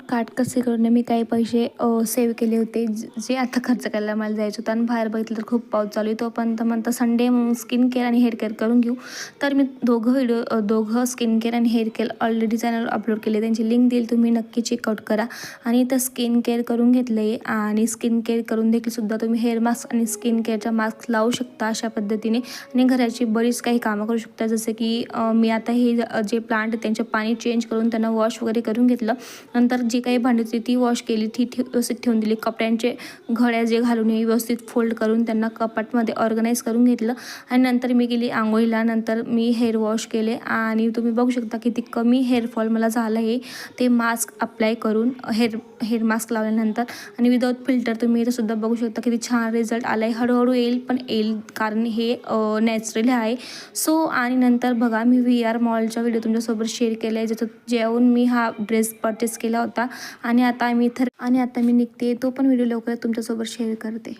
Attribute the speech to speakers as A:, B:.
A: खूप कसे करून मी काही पैसे सेव्ह केले होते जे आता खर्च करायला मला जायचं होतं. आणि बाहेर बघितलं तर खूप पाऊस चालू आहे. तोपर्यंत म्हणतं संडे म्हणून स्किन केअर आणि हेअर केअर करून घेऊ. तर मी दोघं व्हिडिओ दोघं स्किन केअर आणि hair care already channel upload केले. त्यांची लिंक देईल तुम्ही नक्की चेकआउट करा. आणि इथं स्किन केअर करून घेतलं आहे आणि स्किन केअर करून देखील सुद्धा तुम्ही हेअर मास्क आणि स्किन केअरचा मास्क लावू शकता अशा पद्धतीने. आणि घराची बरीच काही कामं करू शकता. जसं की मी आता हे जे प्लांट त्यांचे पाणी चेंज करून त्यांना वॉश वगैरे करून घेतलं. नंतर जी काही भांडी होती ती वॉश केली ती व्यवस्थित ठेवून दिली. कपड्यांचे घड्या जे घालून हे व्यवस्थित फोल्ड करून त्यांना कपाटमध्ये ऑर्गनाईज करून घेतलं. आणि नंतर मी गेली आंघोळीला. नंतर मी हेअर वॉश केले. आणि तुम्ही बघू शकता किती कमी हेअरफॉल मला झालं आहे ते मास्क अप्लाय करून हेअर हेअर मास्क लावल्यानंतर. आणि विदाऊट फिल्टर तुम्ही इथं सुद्धा बघू शकता किती छान रिझल्ट आला आहे हळूहळू येईल पण येईल कारण हे नॅचरली आहे. सो आणि नंतर बघा मी व्ही आर मॉलचा व्हिडिओ तुमच्यासोबत शेअर केला आहे ज्याच्यात जेवून मी हा ड्रेस परचेस केला होता. आणि आता मी इथं आणि आता मी निघते. तो पण व्हिडिओ लवकरात तुमच्यासोबत शेअर करते.